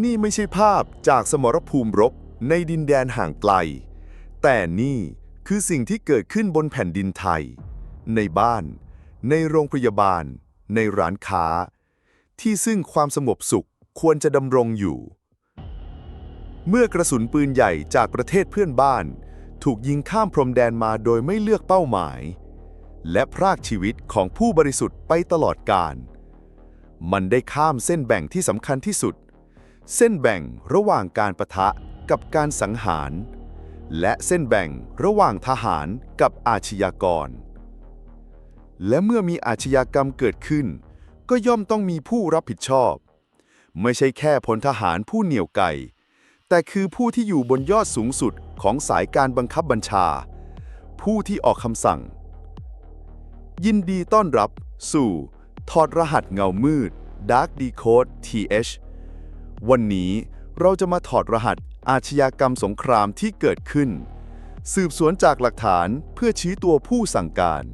นี่ไม่ใช่ภาพจากสมรภูมิรบในดินแดนห่างไกล แต่นี่คือสิ่งที่เกิดขึ้นบนแผ่นดินไทย ในบ้าน ในโรงพยาบาล ในร้านค้า ที่ซึ่งความสงบสุขควรจะดำรงอยู่ เมื่อกระสุนปืนใหญ่จากประเทศเพื่อนบ้าน ถูกยิงข้ามพรมแดนมาโดยไม่เลือกเป้าหมาย และพรากชีวิตของผู้บริสุทธิ์ไปตลอดกาลมันได้ข้ามเส้นแบ่งที่สำคัญที่สุด เส้นแบ่งระหว่างการประทะกับการสังหาร และเส้นแบ่งระหว่างทหารกับอาชญากร และเมื่อมีอาชญากรรมเกิดขึ้น ก็ย่อมต้องมีผู้รับผิดชอบ ไม่ใช่แค่พลทหารผู้เหนี่ยวไก่ แต่คือผู้ที่อยู่บนยอดสูงสุดของสายการบังคับบัญชา ผู้ที่ออกคำสั่ง ยินดีต้อนรับสู่ ถอดรหัสเงามืด Dark Decode TH วันนี้เราจะมาถอดรหัสอาชญากรรมสงครามที่เกิดขึ้น สืบสวนจากหลักฐานเพื่อชี้ตัวผู้สั่งการ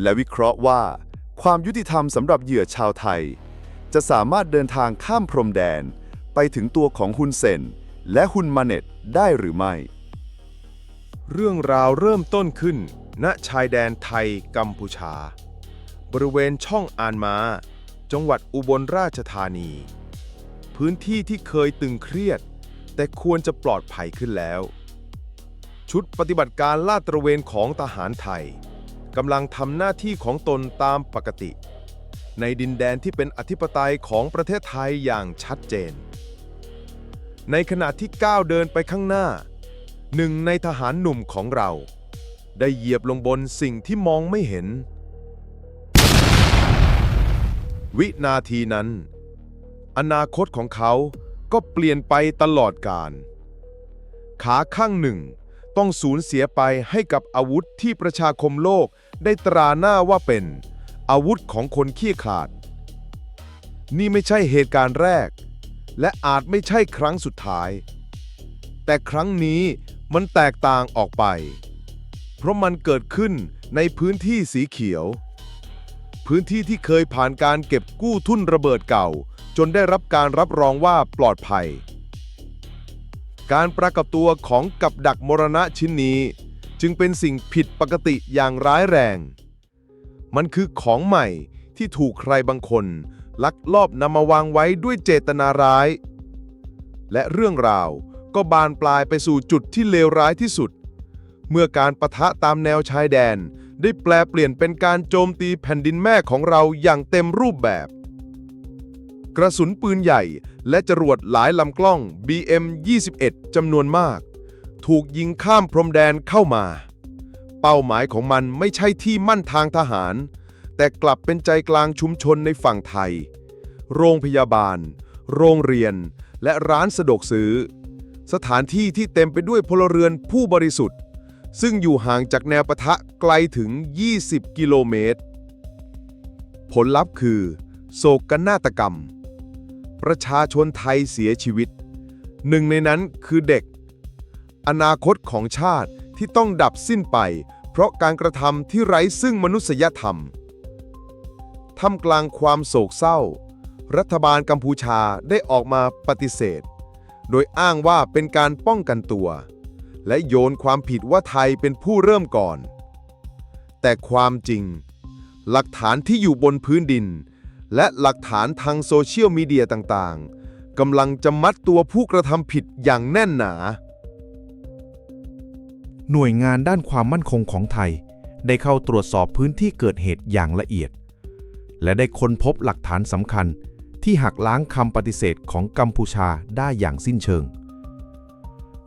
และวิเคราะห์ว่า ความยุติธรรมสำหรับเหยื่อชาวไทย จะสามารถเดินทางข้ามพรมแดน ไปถึงตัวของฮุนเซนและฮุนมาเน็ตได้หรือไม่ เรื่องราวเริ่มต้นขึ้น ณชายแดนไทยกัมพูชา บริเวณช่องอานมา จังหวัดอุบลราชธานี พื้นที่ที่เคยตึงเครียด แต่ควรจะปลอดภัยขึ้นแล้ว ชุดปฏิบัติการลาดตระเวนของทหารไทยกำลังทำหน้าที่ของตนตามปกติ ในดินแดนที่เป็นอธิปไตยของประเทศไทยอย่างชัดเจน ในขณะที่ก้าวเดินไปข้างหน้า หนึ่งในทหารหนุ่มของเรา ได้เหยียบลงบนสิ่งที่มองไม่เห็น วินาทีนั้น อนาคตของเขาก็เปลี่ยนไปตลอดกาลขาข้างหนึ่ง ต้องสูญเสียไปให้กับอาวุธที่ประชาคมโลกได้ตราหน้าว่าเป็น อาวุธของคนขี้ขลาด นี่ไม่ใช่เหตุการณ์แรก และอาจไม่ใช่ครั้งสุดท้าย แต่ครั้งนี้มันแตกต่างออกไป เพราะมันเกิดขึ้นในพื้นที่สีเขียว พื้นที่ที่เคยผ่านการเก็บกู้ทุ่นระเบิดเก่า จนได้รับการรับรองว่าปลอดภัย การปรากฏตัวของกับดักมรณะชิ้นนี้ จึงเป็นสิ่งผิดปกติอย่างร้ายแรง มันคือของใหม่ที่ถูกใครบางคน ลักลอบนำมาวางไว้ด้วยเจตนาร้าย และเรื่องราวก็บานปลายไปสู่จุดที่เลวร้ายที่สุด เมื่อการประทะตามแนวชายแดน ได้แปลเปลี่ยนเป็นการโจมตีแผ่นดินแม่ของเราอย่างเต็มรูปแบบ กระสุนปืนใหญ่ และจรวดหลายลำกล้อง BM-21 จำนวนมาก ถูกยิงข้ามพรมแดนเข้ามา เป้าหมายของมันไม่ใช่ที่มั่นทางทหาร แต่กลับเป็นใจกลางชุมชนในฝั่งไทย โรงพยาบาล โรงเรียน และร้านสะดวกซื้อ สถานที่ที่เต็มไปด้วยพลเรือนผู้บริสุทธิ์ ซึ่งอยู่ห่างจากแนวปะทะไกลถึง 20 กิโลเมตร ผลลัพธ์คือ โศกนาฏกรรม ประชาชนไทยเสียชีวิต หนึ่งในนั้นคือเด็ก อนาคตของชาติที่ต้องดับสิ้นไป เพราะการกระทำที่ไร้ซึ่งมนุษยธรรมท่ามกลางความโศกเศร้า รัฐบาลกัมพูชาได้ออกมาปฏิเสธ โดยอ้างว่าเป็นการป้องกันตัว และโยนความผิดว่าไทยเป็นผู้เริ่มก่อน แต่ความจริง หลักฐานที่อยู่บนพื้นดิน และหลักฐานทางโซเชียลมีเดียต่างๆ กำลังจะมัดตัวผู้กระทำผิดอย่างแน่นหนา หน่วยงานด้านความมั่นคงของไทย ได้เข้าตรวจสอบพื้นที่เกิดเหตุอย่างละเอียด และได้ค้นพบหลักฐานสำคัญที่หักล้างคำปฏิเสธของกัมพูชาได้อย่างสิ้นเชิง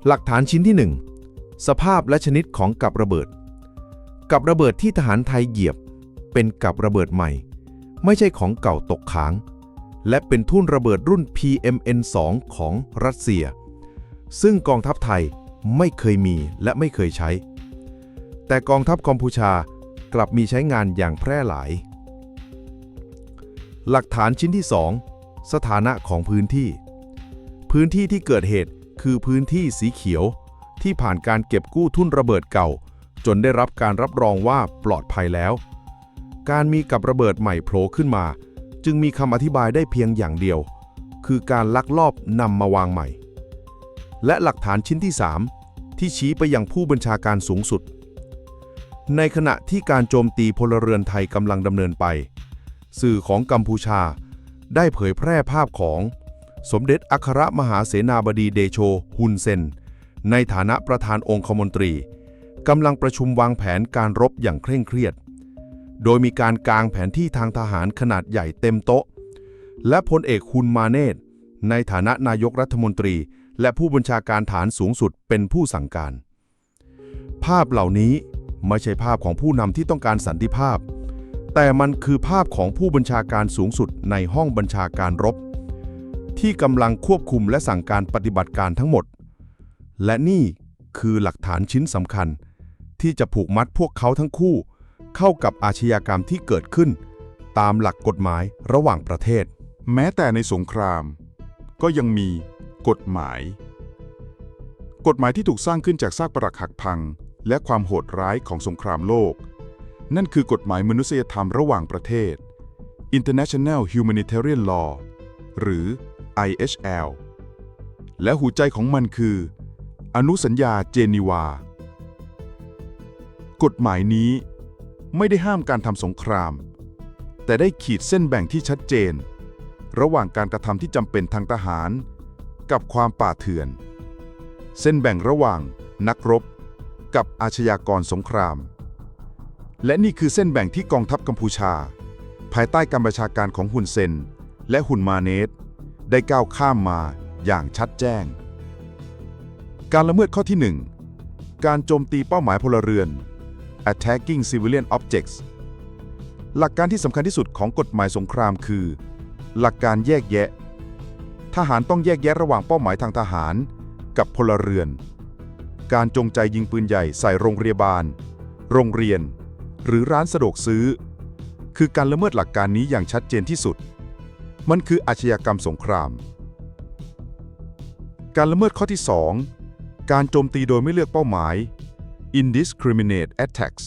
หลักฐานชิ้นที่ 1 สภาพและชนิดของกับระเบิด กับระเบิดที่ทหารไทยเหยียบ เป็นกับระเบิดใหม่ ไม่ใช่ของเก่าตกค้าง และเป็นทุ่นระเบิดรุ่น PMN-2 ของรัสเซีย ซึ่งกองทัพไทยไม่เคยมีและไม่เคยใช้ แต่กองทัพกัมพูชากลับมีใช้งานอย่างแพร่หลาย หลักฐานชิ้นที่ 2 สถานะของพื้นที่ พื้นที่ที่เกิดเหตุคือพื้นที่สีเขียว ที่ผ่านการเก็บกู้ทุ่นระเบิดเก่า จนได้รับการรับรองว่าปลอดภัยแล้ว การมีกับระเบิดใหม่โผล่ขึ้นมา จึงมีคำอธิบายได้เพียงอย่างเดียว คือการลักลอบนำมาวางใหม่ และหลักฐานชิ้นที่ 3 ที่ชี้ไปยังผู้บัญชาการสูงสุด ในขณะที่การโจมตีพลเรือนไทยกำลังดำเนินไป สื่อของกัมพูชา ได้เผยแพร่ภาพของ สมเด็จอัครมหาเสนาบดีเดโชฮุนเซน ในฐานะประธานองคมนตรีกำลังประชุมวางแผนการรบอย่างเคร่งเครียด โดยมีการกางแผนที่ทางทหารขนาดใหญ่เต็มโต๊ะ และพลเอกฮุนมาเนตในฐานะนายกรัฐมนตรี และผู้บัญชาการฐานสูงสุดเป็นผู้สั่งการ ภาพเหล่านี้ไม่ใช่ภาพของผู้นำที่ต้องการสันติภาพ แต่มันคือภาพของผู้บัญชาการสูงสุดในห้องบัญชาการรบ ที่กำลังควบคุมและสั่งการปฏิบัติการทั้งหมด และนี่คือหลักฐานชิ้นสำคัญ ที่จะผูกมัดพวกเขาทั้งคู่ เข้ากับอาชญากรรมที่เกิดขึ้น ตามหลักกฎหมายระหว่างประเทศ แม้แต่ในสงคราม ก็ยังมีกฎหมาย กฎหมายที่ถูกสร้างขึ้นจากซากปรักหักพัง และความโหดร้ายของสงครามโลก นั่นคือกฎหมายมนุษยธรรมระหว่างประเทศ International Humanitarian Law หรือ IHL และหัวใจของมันคือ อนุสัญญาเจนีวา กฎหมายนี้ ไม่ได้ห้ามการทำสงคราม แต่ได้ขีดเส้นแบ่งที่ชัดเจน ระหว่างการกระทำที่จำเป็นทางทหาร กับความป่าเถื่อน เส้นแบ่งระหว่างนักรบ กับอาชญากรสงคราม และนี่คือเส้นแบ่งที่กองทัพกัมพูชา ภายใต้การบัญชาการของฮุนเซน และฮุนมาเนตได้ก้าวข้ามมาอย่างชัดแจ้ง การละเมิดข้อที่ 1 การโจมตีเป้าหมายพลเรือน attacking civilian objects หลักการที่สำคัญที่สุดของกฎหมายสงครามคือ หลักการแยกแยะ ทหารต้องแยกแยะระหว่างเป้าหมายทางทหาร กับพลเรือน การจงใจยิงปืนใหญ่ใส่โรงพยาบาล โรงเรียน หรือร้านสะดวกซื้อ คือการละเมิดหลักการนี้อย่างชัดเจนที่สุด มันคืออาชญากรรมสงคราม การละเมิดข้อที่ 2 การโจมตีโดยไม่เลือกเป้าหมาย indiscriminate attacks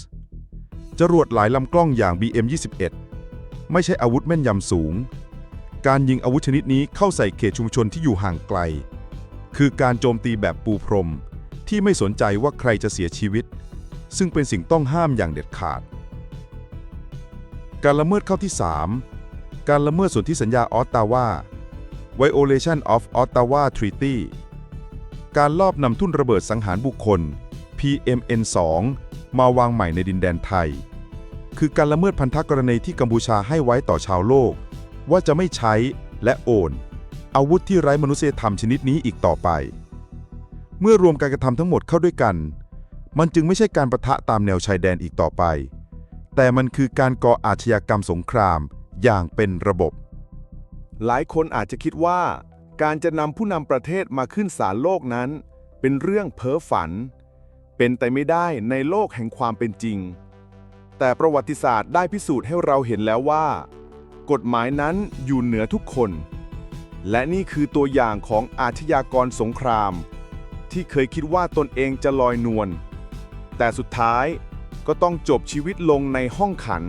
จรวดหลายลำกล้องอย่าง BM21 ไม่ใช่อาวุธแม่นยำสูง การยิงอาวุธชนิดนี้เข้าใส่เขตชุมชนที่อยู่ห่างไกล คือการโจมตีแบบปูพรม ที่ไม่สนใจว่าใครจะเสียชีวิต ซึ่งเป็นสิ่งต้องห้ามอย่างเด็ดขาด การละเมิดข้อที่ 3 การละเมิดสนธิสัญญาออตตาวา Violation of Ottawa Treaty การลอบนำทุ่นระเบิดสังหารบุคคล PMN2 มาวางใหม่ในดินแดนไทย คือการละเมิดพันธกรณีที่กัมพูชาให้ไว้ต่อชาวโลก ว่าจะไม่ใช้และโอน อาวุธที่ไร้มนุษยธรรมชนิดนี้อีกต่อไป เมื่อรวมการกระทำทั้งหมดเข้าด้วยกัน มันจึงไม่ใช่การประทะตามแนวชายแดนอีกต่อไป แต่มันคือการก่ออาชญากรรมสงครามอย่างเป็นระบบ หลายคนอาจจะคิดว่า การจะนำผู้นำประเทศมาขึ้นศาลโลกนั้น เป็นเรื่องเพ้อฝัน เป็นแต่ไม่ได้ในโลกแห่งความเป็นจริง แต่ประวัติศาสตร์ได้พิสูจน์ให้เราเห็นแล้วว่า กฎหมายนั้นอยู่เหนือทุกคน และนี่คือตัวอย่างของอาชญากรสงคราม ที่เคยคิดว่าตนเองจะลอยนวลแต่สุดท้ายก็ต้องจบชีวิตลงในห้องขัง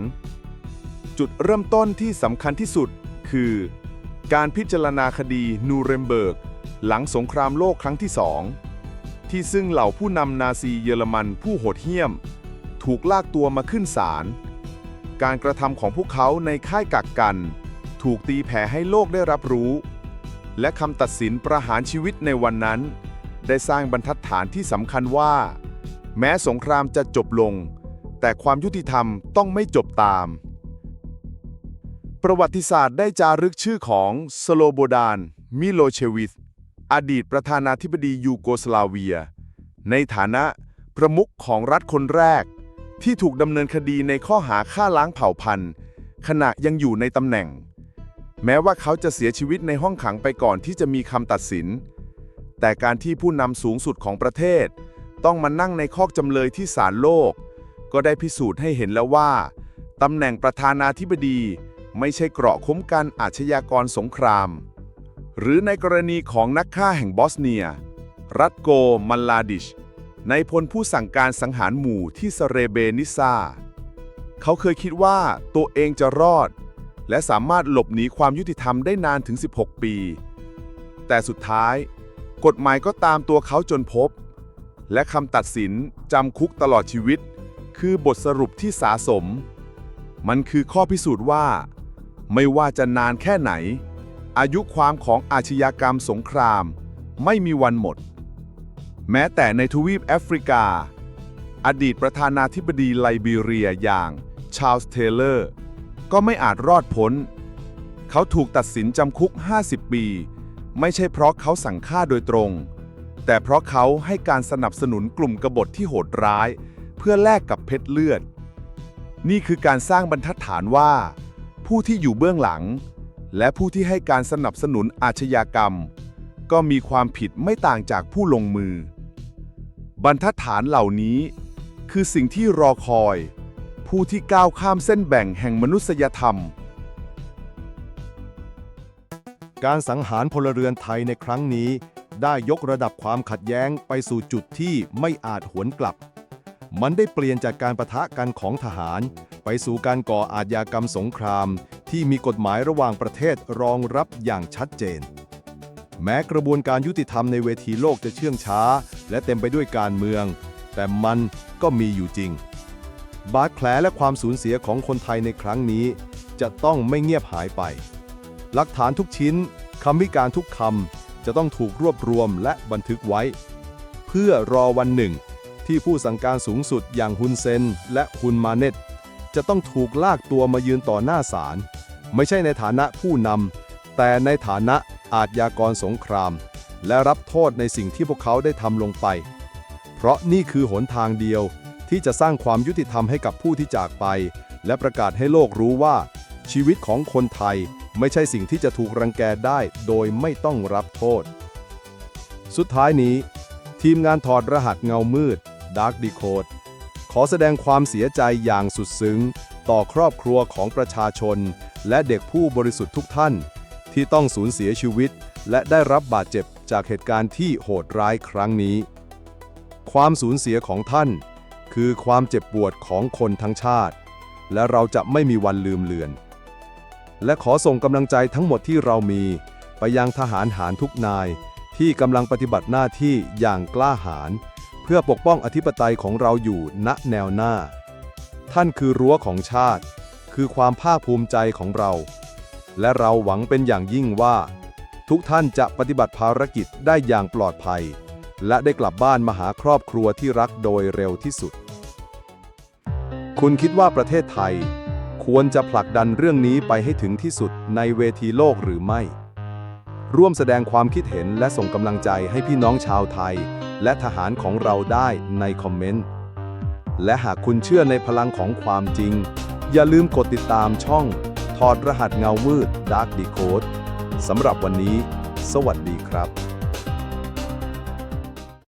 จุดเริ่มต้นที่สำคัญที่สุดคือ การพิจารณาคดีนูเรมเบิร์ก หลังสงครามโลกครั้งที่สอง ที่ซึ่งเหล่าผู้นำนาซีเยอรมันผู้โหดเหี้ยม ถูกลากตัวมาขึ้นศาล การกระทำของพวกเขาในค่ายกักกัน ถูกตีแผ่ให้โลกได้รับรู้ และคำตัดสินประหารชีวิตในวันนั้น ได้สร้างบรรทัดฐานที่สำคัญว่า แม้สงครามจะจบลง แต่ความยุติธรรมต้องไม่จบตาม ประวัติศาสตร์ได้จารึกชื่อของสโลโบดาน มิโลเชวิช อดีตประธานาธิบดียูโกสลาเวีย ในฐานะประมุขของรัฐคนแรก ที่ถูกดำเนินคดีในข้อหาฆ่าล้างเผ่าพันธุ์ ขณะยังอยู่ในตำแหน่ง แม้ว่าเขาจะเสียชีวิตในห้องขังไปก่อนที่จะมีคำตัดสิน แต่การที่ผู้นำสูงสุดของประเทศ ต้องมานั่งในคอกจำเลยที่ศาลโลก ก็ได้พิสูจน์ให้เห็นแล้วว่าตำแหน่งประธานาธิบดี ไม่ใช่เกราะคุ้มกันอาชญากรสงคราม หรือในกรณีของนักฆ่าแห่งบอสเนีย รัตโกมันลาดิช ในพลผู้สั่งการสังหารหมู่ที่สเรเบนิซา เขาเคยคิดว่าตัวเองจะรอด และสามารถหลบหนีความยุติธรรมได้นานถึง 16 ปี แต่สุดท้าย กฎหมายก็ตามตัวเขาจนพบ และคำตัดสินจำคุกตลอดชีวิต คือบทสรุปที่สาสม มันคือข้อพิสูจน์ว่า ไม่ว่าจะนานแค่ไหน อายุความของอาชญากรรมสงคราม ไม่มีวันหมด แม้แต่ในทวีปแอฟริกา อดีตประธานาธิบดีไลบีเรียอย่างชาร์ลส์เทเลอร์ ก็ไม่อาจรอดพ้น เขาถูกตัดสินจำคุก 50 ปี ไม่ใช่เพราะเขาสั่งฆ่าโดยตรง แต่เพราะเขาให้การสนับสนุนกลุ่มกบฏที่โหดร้าย เพื่อแลกกับเพชรเลือด นี่คือการสร้างบรรทัดฐานว่า ผู้ที่อยู่เบื้องหลัง และผู้ที่ให้การสนับสนุนอาชญากรรม ก็มีความผิดไม่ต่างจากผู้ลงมือ บรรทัดฐานเหล่านี้คือสิ่งที่รอคอย ผู้ที่ก้าวข้ามเส้นแบ่งแห่งมนุษยธรรม การสังหารพลเรือนไทยในครั้งนี้ ได้ยกระดับความขัดแย้งไปสู่จุดที่ไม่อาจหวนกลับ มันได้เปลี่ยนจากการประทะกันของทหาร ไปสู่การก่ออาชญากรรมสงคราม ที่มีกฎหมายระหว่างประเทศรองรับอย่างชัดเจน แม้กระบวนการยุติธรรมในเวทีโลกจะเชื่องช้า และเต็มไปด้วยการเมือง แต่มันก็มีอยู่จริง บาดแผลและความสูญเสียของคนไทยในครั้งนี้ จะต้องไม่เงียบหายไป หลักฐานทุกชิ้นคำวิการทุกคำจะต้องถูกรวบรวมและบันทึกไว้ เพื่อรอวันหนึ่ง ที่ผู้สั่งการสูงสุดอย่างฮุนเซนและฮุนมาเน็ตจะต้องถูกลากตัวมายืนต่อหน้าศาล ไม่ใช่ในฐานะผู้นำแต่ในฐานะอาชญากรสงคราม และรับโทษในสิ่งที่พวกเขาได้ทำลงไป เพราะนี่คือหนทางเดียวที่จะสร้างความยุติธรรมให้กับผู้ที่จากไป และประกาศให้โลกรู้ว่า ชีวิตของคนไทยไม่ใช่สิ่งที่จะถูกรังแกได้โดยไม่ต้องรับโทษ สุดท้ายนี้ ทีมงานถอดรหัสเงามืด Dark Decode ขอแสดงความเสียใจอย่างสุดซึ้ง ต่อครอบครัวของประชาชน และเด็กผู้บริสุทธิ์ทุกท่าน ที่ต้องสูญเสียชีวิต และได้รับบาดเจ็บจากเหตุการณ์ที่โหดร้ายครั้งนี้ ความสูญเสียของท่าน คือความเจ็บปวดของคนทั้งชาติ และเราจะไม่มีวันลืมเลือน และขอส่งกำลังใจทั้งหมดที่เรามี ไปยังทหารหารทุกนาย ที่กำลังปฏิบัติหน้าที่อย่างกล้าหาญเพื่อปกป้องอธิปไตยของเราอยู่ณแนวหน้า ท่านคือรั้วของชาติ คือความภาคภูมิใจของเรา และเราหวังเป็นอย่างยิ่งว่า ทุกท่านจะปฏิบัติภารกิจได้อย่างปลอดภัย และได้กลับบ้านมาหาครอบครัวที่รักโดยเร็วที่สุด คุณคิดว่าประเทศไทย ควรจะผลักดันเรื่องนี้ไปให้ถึงที่สุดในเวทีโลกหรือไม่ ร่วมแสดงความคิดเห็นและส่งกำลังใจให้พี่น้องชาวไทย และทหารของเราได้ในคอมเมนต์และหากคุณเชื่อในพลังของความจริง อย่าลืมกดติดตามช่อง ถอดรหัสเงามืด Dark Decode สำหรับวันนี้ สวัสดีครับ